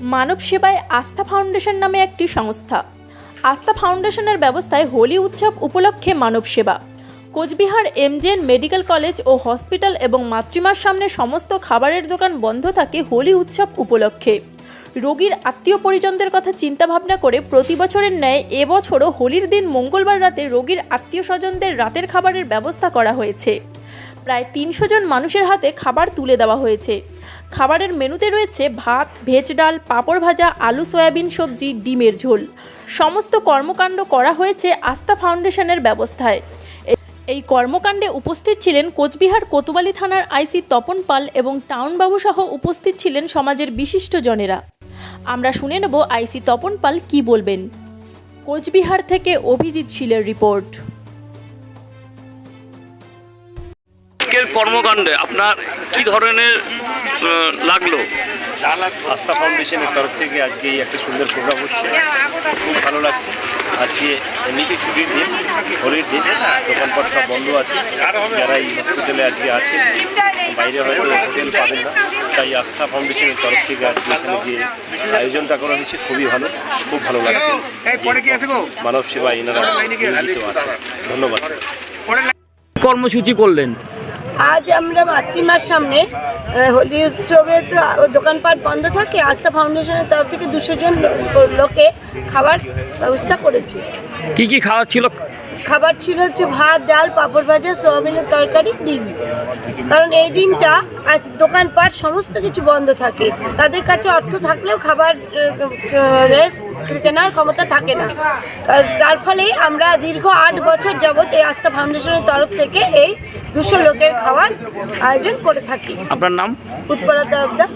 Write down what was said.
মানব সেবায় আস্থা ফাউন্ডেশন নামে একটি সংস্থা। আস্থা ফাউন্ডেশনের ব্যবস্থায় হোলি উৎসব উপলক্ষে মানব সেবা। কোচবিহার এমজেএন মেডিকেল কলেজ ও হসপিটাল এবং মাতৃমার সামনে সমস্ত খাবারের দোকান বন্ধ থাকে হোলি উৎসব উপলক্ষে। রোগীর আত্মীয় পরিজনদের কথা চিন্তা ভাবনা করে প্রতি বছরের ন্যায় এবছরও হোলির দিন মঙ্গলবার রাতে রোগীর আত্মীয় স্বজনদের রাতের খাবারের ব্যবস্থা করা হয়েছে। প্রায় তিনশো জন মানুষের হাতে খাবার তুলে দেওয়া হয়েছে। খাবারের মেনুতে রয়েছে ভাত, ভেজ ডাল, পাঁপড় ভাজা, আলু, সয়াবিন, সবজি, ডিমের ঝোল। সমস্ত কর্মকাণ্ড করা হয়েছে আস্থা ফাউন্ডেশনের ব্যবস্থায়। এই কর্মকাণ্ডে উপস্থিত ছিলেন কোচবিহার কোতোয়ালি থানার আইসি তপন পাল এবং টাউনবাবু সহ উপস্থিত ছিলেন সমাজের বিশিষ্ট জনেরা। আমরা শুনে নেব আইসি তপন পাল কি বলবেন। কোচবিহার থেকে অভিজিৎ শীলের রিপোর্ট। আজকের কর্মকাণ্ডে আপনার কি ধরনের লাগল? আস্থা ফাউন্ডেশনের তরফ থেকে আজকে এই একটা সুন্দর প্রোগ্রাম হচ্ছে। খুব ভালো লাগছে। আজকে এমনিতে ছুটির দিন হোলির দিন দোকানপাট সব বন্ধ আছে। যারা এই হসপিটালে আজকে আছে বাইরে হয়তো হোটেল পাবেন না। তাই আস্থা ফাউন্ডেশনের তরফ থেকে আজকে এখানে যে আয়োজনটা করা হয়েছে। খুবই ভালো খুব ভালো লাগছে। মানব সেবা এনারা আছে। ধন্যবাদ। কর্মসূচি করলেন। আজ আমরা মাতৃমার সামনে হোলি উৎসবে তো দোকানপাট বন্ধ থাকে আস্থা ফাউন্ডেশনের তরফ থেকে দুশো জন লোকে খাবার ব্যবস্থা করেছি। কি কি খাওয়া ছিল? খাবার ছিল হচ্ছে ভাত ডাল পাঁপড় ভাজা সোয়াবিনের তরকারি ডিম। কারণ এই দিনটা আজ দোকানপাট সমস্ত কিছু বন্ধ থাকে। তাদের কাছে অর্থ থাকলেও খাবার কেনার ক্ষমতা থাকে না। তার ফলেই আমরা দীর্ঘ আট বছর যাবৎ এই আস্থা ফাউন্ডেশনের তরফ থেকে এই দুশো লোকের খাওয়ার আয়োজন করে থাকি। আপনার নাম? উৎপলা তরফদার